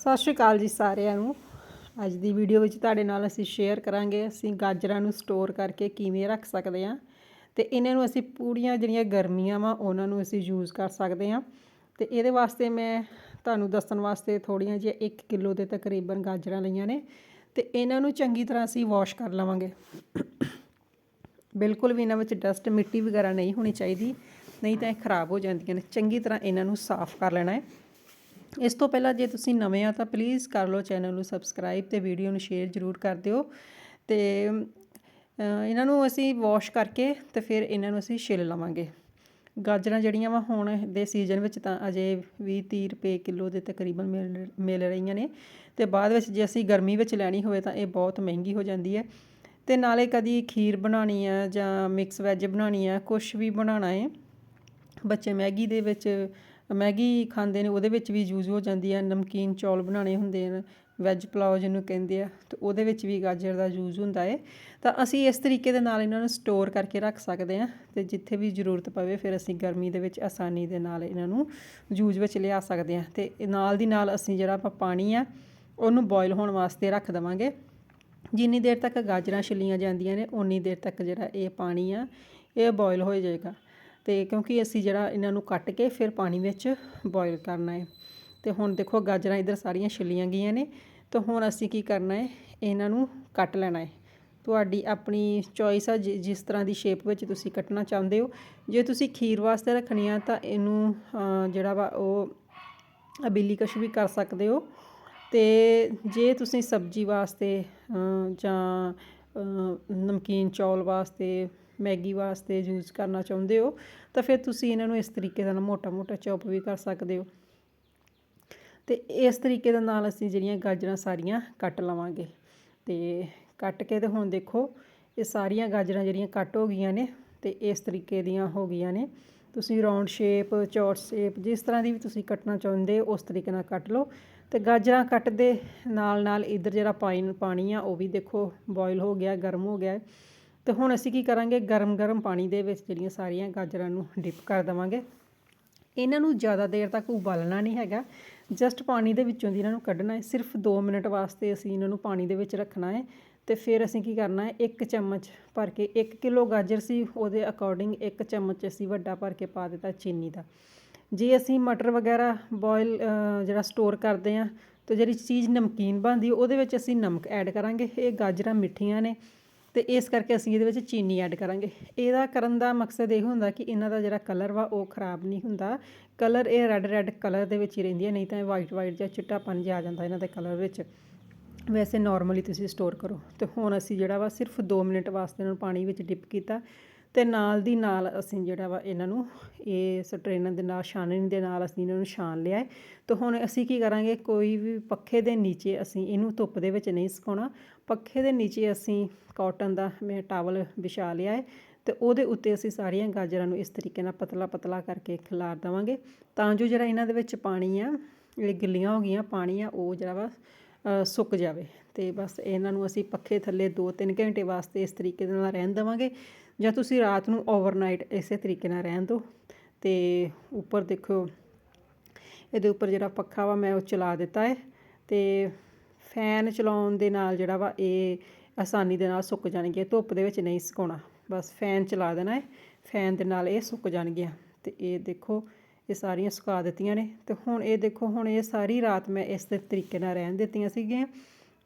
ਸਤਿ ਸ਼੍ਰੀ ਅਕਾਲ ਜੀ ਸਾਰਿਆਂ ਨੂੰ। ਅੱਜ ਦੀ ਵੀਡੀਓ ਵਿੱਚ ਤੁਹਾਡੇ ਨਾਲ ਅਸੀਂ ਸ਼ੇਅਰ ਕਰਾਂਗੇ, ਅਸੀਂ ਗਾਜਰਾਂ ਨੂੰ ਸਟੋਰ ਕਰਕੇ ਕਿਵੇਂ ਰੱਖ ਸਕਦੇ ਹਾਂ ਤੇ ਇਹਨਾਂ ਨੂੰ ਅਸੀਂ ਪੂਰੀਆਂ ਜਿਹੜੀਆਂ ਗਰਮੀਆਂ ਵਾ, ਉਹਨਾਂ ਨੂੰ ਅਸੀਂ ਯੂਜ਼ ਕਰ ਸਕਦੇ ਹਾਂ। ਤੇ ਇਹਦੇ ਵਾਸਤੇ ਮੈਂ ਤੁਹਾਨੂੰ ਦੱਸਣ ਵਾਸਤੇ ਥੋੜੀਆਂ ਜਿਹੀਆਂ 1 ਕਿਲੋ ਦੇ ਤਕਰੀਬਨ ਗਾਜਰਾਂ ਲਈਆਂ ਨੇ ਤੇ ਇਹਨਾਂ ਨੂੰ ਚੰਗੀ ਤਰ੍ਹਾਂ ਅਸੀਂ ਵਾਸ਼ ਕਰ ਲਵਾਂਗੇ। ਬਿਲਕੁਲ ਵੀ ਇਹਨਾਂ ਵਿੱਚ ਡਸਟ ਮਿੱਟੀ ਵਗੈਰਾ ਨਹੀਂ ਹੋਣੀ ਚਾਹੀਦੀ, ਨਹੀਂ ਤਾਂ ਇਹ ਖਰਾਬ ਹੋ ਜਾਂਦੀਆਂ ਨੇ। ਚੰਗੀ ਤਰ੍ਹਾਂ ਇਹਨਾਂ ਨੂੰ ਸਾਫ਼ ਕਰ ਲੈਣਾ ਹੈ। ਇਸ ਤੋਂ ਪਹਿਲਾਂ ਜੇ ਤੁਸੀਂ ਨਵੇਂ ਆ ਤਾਂ ਪਲੀਜ਼ ਕਰ ਲਓ ਚੈਨਲ ਨੂੰ ਸਬਸਕ੍ਰਾਈਬ ਅਤੇ ਵੀਡੀਓ ਨੂੰ ਸ਼ੇਅਰ ਜ਼ਰੂਰ ਕਰ ਦਿਓ। ਅਤੇ ਇਹਨਾਂ ਨੂੰ ਅਸੀਂ ਵਾਸ਼ ਕਰਕੇ ਅਤੇ ਫਿਰ ਇਹਨਾਂ ਨੂੰ ਅਸੀਂ ਛਿੱਲ ਲਵਾਂਗੇ। ਗਾਜਰਾਂ ਜਿਹੜੀਆਂ ਵਾ ਹੁਣ ਦੇ ਸੀਜ਼ਨ ਵਿੱਚ ਤਾਂ ਅਜੇ 20 30 ਰੁਪਏ ਕਿਲੋ ਦੇ ਤਕਰੀਬਨ ਮਿਲ ਮਿਲ ਰਹੀਆਂ ਨੇ। ਤੇ ਬਾਅਦ ਵਿੱਚ ਜੇ ਅਸੀਂ ਗਰਮੀ ਵਿੱਚ ਲੈਣੀ ਹੋਵੇ ਤਾਂ ਇਹ ਬਹੁਤ ਮਹਿੰਗੀ ਹੋ ਜਾਂਦੀ ਹੈ। ਤੇ ਨਾਲੇ ਕਦੀ ਖੀਰ ਬਣਾਉਣੀ ਆ ਜਾਂ ਮਿਕਸ ਵੈਜ ਬਣਾਉਣੀ ਆ ਕੁਝ ਵੀ ਬਣਾਉਣਾ ਹੈ ਬੱਚੇ ਮੈਗੀ ਦੇ ਵਿੱਚ ਮੈਗੀ ਖਾਂਦੇ ਨੇ, ਉਹਦੇ ਵਿੱਚ ਵੀ ਯੂਜ਼ ਹੋ ਜਾਂਦੀ ਹੈ ਨਮਕੀਨ ਚੌਲ ਬਣਾਉਣੇ ਹੁੰਦੇ ਨੇ ਵੈੱਜ ਪਲਾਓ ਜਿਹਨੂੰ ਕਹਿੰਦੇ ਆ ਅਤੇ ਉਹਦੇ ਵਿੱਚ ਵੀ ਗਾਜਰ ਦਾ ਯੂਜ਼ ਹੁੰਦਾ ਹੈ ਤਾਂ ਅਸੀਂ ਇਸ ਤਰੀਕੇ ਦੇ ਨਾਲ ਇਹਨਾਂ ਨੂੰ ਸਟੋਰ ਕਰਕੇ ਰੱਖ ਸਕਦੇ ਹਾਂ ਅਤੇ ਜਿੱਥੇ ਵੀ ਜ਼ਰੂਰਤ ਪਵੇ ਫਿਰ ਅਸੀਂ ਗਰਮੀ ਦੇ ਵਿੱਚ ਆਸਾਨੀ ਦੇ ਨਾਲ ਇਹਨਾਂ ਨੂੰ ਯੂਜ਼ ਵਿੱਚ ਲਿਆ ਸਕਦੇ ਹਾਂ। ਅਤੇ ਨਾਲ ਦੀ ਨਾਲ ਅਸੀਂ ਜਿਹੜਾ ਆਪਾਂ ਪਾਣੀ ਆ, ਉਹਨੂੰ ਬੋਇਲ ਹੋਣ ਵਾਸਤੇ ਰੱਖ ਦੇਵਾਂਗੇ। ਜਿੰਨੀ ਦੇਰ ਤੱਕ ਗਾਜਰਾਂ ਛਿੱਲੀਆਂ ਜਾਂਦੀਆਂ ਨੇ ਉਨੀ ਦੇਰ ਤੱਕ ਜਿਹੜਾ ਇਹ ਪਾਣੀ ਆ, ਇਹ ਬੋਇਲ ਹੋ ਜਾਏਗਾ। ਤੇ ਕਿਉਂਕਿ ਅਸੀਂ ਜਿਹੜਾ ਇਹਨਾਂ ਨੂੰ ਕੱਟ ਕੇ ਫਿਰ ਪਾਣੀ ਵਿੱਚ ਬੋਇਲ ਕਰਨਾ ਹੈ। ਤੇ ਹੁਣ ਦੇਖੋ ਗਾਜਰਾਂ ਇਧਰ ਸਾਰੀਆਂ ਛਿੱਲੀਆਂ ਗਈਆਂ ਨੇ, ਤਾਂ ਹੁਣ ਅਸੀਂ ਕੀ ਕਰਨਾ ਹੈ? ਇਹਨਾਂ ਨੂੰ ਕੱਟ ਲੈਣਾ ਹੈ। ਤੁਹਾਡੀ ਆਪਣੀ ਚੋਇਸ ਆ ਜਿਸ ਤਰ੍ਹਾਂ ਦੀ ਸ਼ੇਪ ਵਿੱਚ ਤੁਸੀਂ ਕੱਟਣਾ ਚਾਹੁੰਦੇ ਹੋ। ਜੇ ਤੁਸੀਂ ਖੀਰ ਵਾਸਤੇ ਰੱਖਣੀ ਆ, ਤਾਂ ਇਹਨੂੰ ਜਿਹੜਾ ਵਾ ਉਹ ਅਬੀਲੀ ਕਸ਼ ਵੀ ਕਰ ਸਕਦੇ ਹੋ। ਤੇ ਜੇ ਤੁਸੀਂ ਸਬਜ਼ੀ ਵਾਸਤੇ ਜਾਂ ਨਮਕੀਨ ਚੌਲ ਵਾਸਤੇ ਮੈਗੀ ਵਾਸਤੇ ਯੂਜ਼ ਕਰਨਾ ਚਾਹੁੰਦੇ ਹੋ, ਤਾਂ ਫਿਰ ਤੁਸੀਂ ਇਹਨਾਂ ਨੂੰ ਇਸ ਤਰੀਕੇ ਨਾਲ ਮੋਟਾ-ਮੋਟਾ ਚੌਪ ਵੀ ਕਰ ਸਕਦੇ ਹੋ। ਤੇ ਇਸ ਤਰੀਕੇ ਦੇ ਨਾਲ ਅਸੀਂ ਜਿਹੜੀਆਂ ਗਾਜਰਾਂ ਸਾਰੀਆਂ ਕੱਟ ਲਵਾਂਗੇ। ਤੇ ਕੱਟ ਕੇ ਤੇ ਹੁਣ ਦੇਖੋ, ਇਹ ਸਾਰੀਆਂ ਗਾਜਰਾਂ ਜਿਹੜੀਆਂ ਕੱਟ ਹੋ ਗਈਆਂ ਨੇ ਤੇ ਇਸ ਤਰੀਕੇ ਦੀਆਂ ਹੋ ਗਈਆਂ ਨੇ। ਤੁਸੀਂ ਰਾਉਂਡ ਸ਼ੇਪ ਚੌਰਟ ਸ਼ੇਪ ਜਿਸ ਤਰ੍ਹਾਂ ਦੀ ਵੀ ਤੁਸੀਂ ਕੱਟਣਾ ਚਾਹੁੰਦੇ ਹੋ, ਉਸ ਤਰੀਕੇ ਨਾਲ ਕੱਟ ਲਓ। ਤੇ ਗਾਜਰਾਂ ਕੱਟਦੇ ਨਾਲ ਨਾਲ ਇਧਰ ਜਿਹੜਾ ਪਾਣੀ ਪਾਣੀ ਆ, ਉਹ ਵੀ ਦੇਖੋ ਬੋਇਲ ਹੋ ਗਿਆ, ਗਰਮ ਹੋ ਗਿਆ। ਤੇ ਹੁਣ ਅਸੀਂ ਕੀ ਕਰਾਂਗੇ? ਗਰਮ-ਗਰਮ ਪਾਣੀ ਦੇ ਵਿੱਚ ਜਿਹੜੀਆਂ ਸਾਰੀਆਂ ਗਾਜਰਾਂ ਨੂੰ ਡਿਪ ਕਰ ਦਵਾਂਗੇ। ਇਹਨਾਂ ਨੂੰ ਜ਼ਿਆਦਾ ਦੇਰ ਤੱਕ ਉਬਾਲਣਾ ਨਹੀਂ ਹੈਗਾ। ਜਸਟ ਪਾਣੀ ਦੇ ਵਿੱਚੋਂ ਦੀ ਇਹਨਾਂ ਨੂੰ ਕੱਢਣਾ ਹੈ। ਸਿਰਫ 2 ਮਿੰਟ ਵਾਸਤੇ ਅਸੀਂ ਇਹਨਾਂ ਨੂੰ ਪਾਣੀ ਦੇ ਵਿੱਚ ਰੱਖਣਾ ਹੈ। ਤੇ ਫਿਰ ਅਸੀਂ ਕੀ ਕਰਨਾ ਹੈ? ਇੱਕ ਚਮਚ ਭਰ ਕੇ 1 ਕਿਲੋ ਗਾਜਰ ਸੀ, ਉਹਦੇ ਅਕੋਰਡਿੰਗ ਇੱਕ ਚਮਚ ਅਸੀਂ ਵੱਡਾ ਭਰ ਕੇ ਪਾ ਦਿੱਤਾ ਚੀਨੀ ਦਾ। ਜੇ ਅਸੀਂ ਮਟਰ ਵਗੈਰਾ ਬੋਇਲ ਜਿਹੜਾ ਸਟੋਰ ਕਰਦੇ ਆ ਤਾਂ ਜਿਹੜੀ ਚੀਜ਼ ਨਮਕੀਨ ਬਣਦੀ, ਉਹਦੇ ਵਿੱਚ ਅਸੀਂ ਨਮਕ ਐਡ ਕਰਾਂਗੇ। ਇਹ ਗਾਜਰਾਂ ਮਿੱਠੀਆਂ ਨੇ। ਤੇ ਇਸ ਕਰਕੇ ਅਸੀਂ ਇਹਦੇ ਵਿੱਚ ਚੀਨੀ ਐਡ ਕਰਾਂਗੇ। ਇਹਦਾ ਕਰਨ ਦਾ ਮਕਸਦ ਇਹ ਹੁੰਦਾ ਕਿ ਇਹਨਾਂ ਦਾ ਜਿਹੜਾ ਕਲਰ ਵਾ ਉਹ ਖਰਾਬ ਨਹੀਂ ਹੁੰਦਾ। ਕਲਰ ਇਹ ਰੈੱਡ ਰੈੱਡ ਕਲਰ ਦੇ ਵਿੱਚ ਹੀ ਰਹਿੰਦੀ ਹੈ ਨਹੀਂ ਤਾਂ ਇਹ ਵਾਈਟ ਵਾਈਟ ਜਾਂ ਚਿੱਟਾਪਨ ਜਿਹਾ ਆ ਜਾਂਦਾ ਇਹਨਾਂ ਦੇ ਕਲਰ ਵਿੱਚ। ਵੈਸੇ ਨਾਰਮਲੀ ਤੁਸੀਂ ਸਟੋਰ ਕਰੋ। ਤੇ ਹੁਣ ਅਸੀਂ ਜਿਹੜਾ ਵਾ ਸਿਰਫ 2 ਮਿੰਟ ਵਾਸਤੇ ਇਹਨਾਂ ਨੂੰ ਪਾਣੀ ਵਿੱਚ ਡਿਪ ਕੀਤਾ। ਅਤੇ ਨਾਲ ਦੀ ਨਾਲ ਅਸੀਂ ਜਿਹੜਾ ਵਾ ਇਹਨਾਂ ਨੂੰ ਇਹ ਸਟਰੇਨਰ ਦੇ ਨਾਲ, ਛਾਨਣੀ ਦੇ ਨਾਲ ਅਸੀਂ ਇਹਨਾਂ ਨੂੰ ਛਾਨ ਲਿਆ ਤੇ ਹੁਣ ਅਸੀਂ ਕੀ ਕਰਾਂਗੇ, ਕੋਈ ਵੀ ਪੱਖੇ ਦੇ ਨੀਚੇ ਅਸੀਂ ਇਹਨੂੰ ਧੁੱਪ ਦੇ ਵਿੱਚ ਨਹੀਂ ਸੁਕਾਉਣਾ। ਪੱਖੇ ਦੇ ਨੀਚੇ ਅਸੀਂ ਕਾਟਨ ਦਾ ਮੈਂ ਟਾਵਲ ਵਿਛਾ ਲਿਆ ਹੈ ਤੇ ਉਹਦੇ ਉੱਤੇ ਅਸੀਂ ਸਾਰੀਆਂ ਗਾਜਰਾਂ ਨੂੰ ਇਸ ਤਰੀਕੇ ਨਾਲ ਪਤਲਾ ਪਤਲਾ ਕਰਕੇ ਖਿਲਾਰ ਦਵਾਂਗੇ। ਤਾਂ ਜੋ ਜਿਹੜਾ ਇਹਨਾਂ ਦੇ ਵਿੱਚ ਪਾਣੀ ਆ, ਇਹ ਗਿੱਲੀਆਂ ਹੋ ਗਈਆਂ, ਪਾਣੀ ਆ, ਉਹ ਜਿਹੜਾ ਵਾ ਸੁੱਕ ਜਾਵੇ। ਤੇ ਬਸ ਇਹਨਾਂ ਨੂੰ ਅਸੀਂ ਪੱਖੇ ਥੱਲੇ 2-3 ਘੰਟੇ ਵਾਸਤੇ ਇਸ ਤਰੀਕੇ ਦੇ ਨਾਲ ਰਹਿਣ ਦਵਾਂਗੇ। ਜਾਂ ਤੁਸੀਂ ਰਾਤ ਨੂੰ ਓਵਰਨਾਈਟ ਇਸੇ ਤਰੀਕੇ ਨਾਲ ਰਹਿਣ ਦਿਓ ਅਤੇ ਉੱਪਰ ਦੇਖੋ ਇਹਦੇ ਉੱਪਰ ਜਿਹੜਾ ਪੱਖਾ ਵਾ ਮੈਂ ਉਹ ਚਲਾ ਦਿੱਤਾ ਹੈ ਅਤੇ ਫੈਨ ਚਲਾਉਣ ਦੇ ਨਾਲ ਜਿਹੜਾ ਵਾ ਇਹ ਆਸਾਨੀ ਦੇ ਨਾਲ ਸੁੱਕ ਜਾਣਗੀਆਂ, ਧੁੱਪ ਦੇ ਵਿੱਚ ਨਹੀਂ ਸੁਕਾਉਣਾ, ਬਸ ਫੈਨ ਚਲਾ ਦੇਣਾ ਹੈ ਫੈਨ ਦੇ ਨਾਲ ਇਹ ਸੁੱਕ ਜਾਣਗੀਆਂ ਅਤੇ ਇਹ ਦੇਖੋ, ਇਹ ਸਾਰੀਆਂ ਸੁਕਾ ਦਿੱਤੀਆਂ ਨੇ ਤੇ ਹੁਣ ਇਹ ਦੇਖੋ, ਹੁਣ ਇਹ ਸਾਰੀ ਰਾਤ ਮੈਂ ਇਸ ਤਰੀਕੇ ਨਾਲ ਰਹਿਣ ਦਿੱਤੀਆਂ ਸੀਗੀਆਂ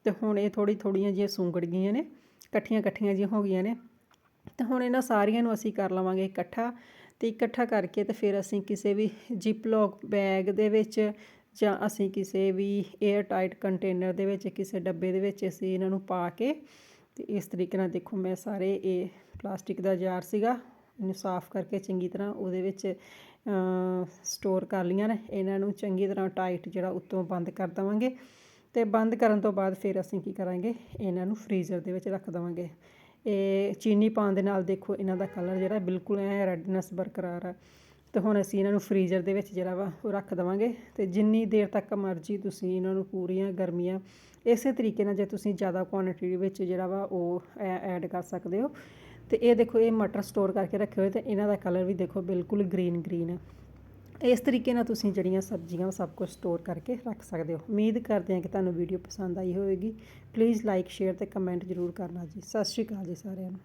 ਤੇ ਹੁਣ ਇਹ ਥੋੜੀ ਥੋੜੀਆਂ ਜਿਹੀਆਂ ਸੁੰਗੜ ਗਈਆਂ ਨੇ ਇਕੱਠੀਆਂ ਇਕੱਠੀਆਂ ਜਿਹੀਆਂ ਹੋ ਗਈਆਂ ਨੇ ਤੇ ਹੁਣ ਇਹਨਾਂ ਸਾਰੀਆਂ ਨੂੰ ਅਸੀਂ ਕਰ ਲਵਾਂਗੇ ਇਕੱਠਾ ਅਤੇ ਇਕੱਠਾ ਕਰਕੇ ਤਾਂ ਫਿਰ ਅਸੀਂ ਕਿਸੇ ਵੀ ਜਿਪਲੌਕ ਬੈਗ ਦੇ ਵਿੱਚ ਜਾਂ ਅਸੀਂ ਕਿਸੇ ਵੀ 에ਅਰ ਟਾਈਟ ਕੰਟੇਨਰ ਦੇ ਵਿੱਚ, ਕਿਸੇ ਡੱਬੇ ਦੇ ਵਿੱਚ ਅਸੀਂ ਇਹਨਾਂ ਨੂੰ ਪਾ ਕੇ ਅਤੇ ਇਸ ਤਰੀਕੇ ਨਾਲ ਦੇਖੋ ਮੈਂ ਸਾਰੇ ਇਹ ਪਲਾਸਟਿਕ ਦਾ ਜਾਰ ਸੀਗਾ, ਇਹਨੂੰ ਸਾਫ਼ ਕਰਕੇ ਚੰਗੀ ਤਰ੍ਹਾਂ ਉਹਦੇ ਵਿੱਚ ਸਟੋਰ ਕਰ ਲਈਆਂ ਨੇ। ਇਹਨਾਂ ਨੂੰ ਚੰਗੀ ਤਰ੍ਹਾਂ ਟਾਈਟ ਜਿਹੜਾ ਉੱਤੋਂ ਬੰਦ ਕਰ ਦਵਾਂਗੇ ਤੇ ਬੰਦ ਕਰਨ ਤੋਂ ਬਾਅਦ ਫਿਰ ਅਸੀਂ ਕੀ ਕਰਾਂਗੇ, ਇਹਨਾਂ ਨੂੰ ਫ੍ਰੀਜ਼ਰ ਦੇ ਵਿੱਚ ਰੱਖ ਦਵਾਂਗੇ। ਇਹ ਚੀਨੀ ਪਾਉਣ ਦੇ ਨਾਲ ਦੇਖੋ ਇਹਨਾਂ ਦਾ ਕਲਰ ਜਿਹੜਾ ਬਿਲਕੁਲ ਐ ਰੈਡਨੈਸ ਬਰਕਰਾਰ ਆ। ਤੇ ਹੁਣ ਅਸੀਂ ਇਹਨਾਂ ਨੂੰ ਫ੍ਰੀਜ਼ਰ ਦੇ ਵਿੱਚ ਜਿਹੜਾ ਵਾ ਉਹ ਰੱਖ ਦਵਾਂਗੇ ਤੇ ਜਿੰਨੀ ਦੇਰ ਤੱਕ ਮਰਜ਼ੀ ਤੁਸੀਂ ਇਹਨਾਂ ਨੂੰ ਪੂਰੀਆਂ ਗਰਮੀਆਂ ਇਸੇ ਤਰੀਕੇ ਨਾਲ ਜੇ ਤੁਸੀਂ ਜ਼ਿਆਦਾ ਕੁਆਂਟੀਟੀ ਵਿੱਚ ਜਿਹੜਾ ਵਾ ਉਹ ਐਡ ਕਰ ਸਕਦੇ ਹੋ। ਤੇ ਇਹ ਦੇਖੋ ਇਹ ਮਟਰ ਸਟੋਰ ਕਰਕੇ ਰੱਖੇ ਹੋਏ ਤੇ ਇਹਨਾਂ ਦਾ ਕਲਰ ਵੀ ਦੇਖੋ ਬਿਲਕੁਲ ਗ੍ਰੀਨ ਗ੍ਰੀਨ ਆ। ਇਸ ਤਰੀਕੇ ਨਾਲ ਤੁਸੀਂ ਜਿਹੜੀਆਂ ਸਬਜ਼ੀਆਂ ਉਹ ਸਭ ਕੁਝ ਸਟੋਰ ਕਰਕੇ ਰੱਖ ਸਕਦੇ ਹੋ। ਉਮੀਦ ਕਰਦੇ ਹਾਂ ਕਿ ਤੁਹਾਨੂੰ ਵੀਡੀਓ ਪਸੰਦ ਆਈ ਹੋਵੇਗੀ। ਪਲੀਜ਼ ਲਾਈਕ ਸ਼ੇਅਰ ਤੇ ਕਮੈਂਟ ਜ਼ਰੂਰ ਕਰਨਾ ਜੀ। ਸਤਿ ਸ਼੍ਰੀ ਅਕਾਲ ਜੀ ਸਾਰਿਆਂ ਨੂੰ।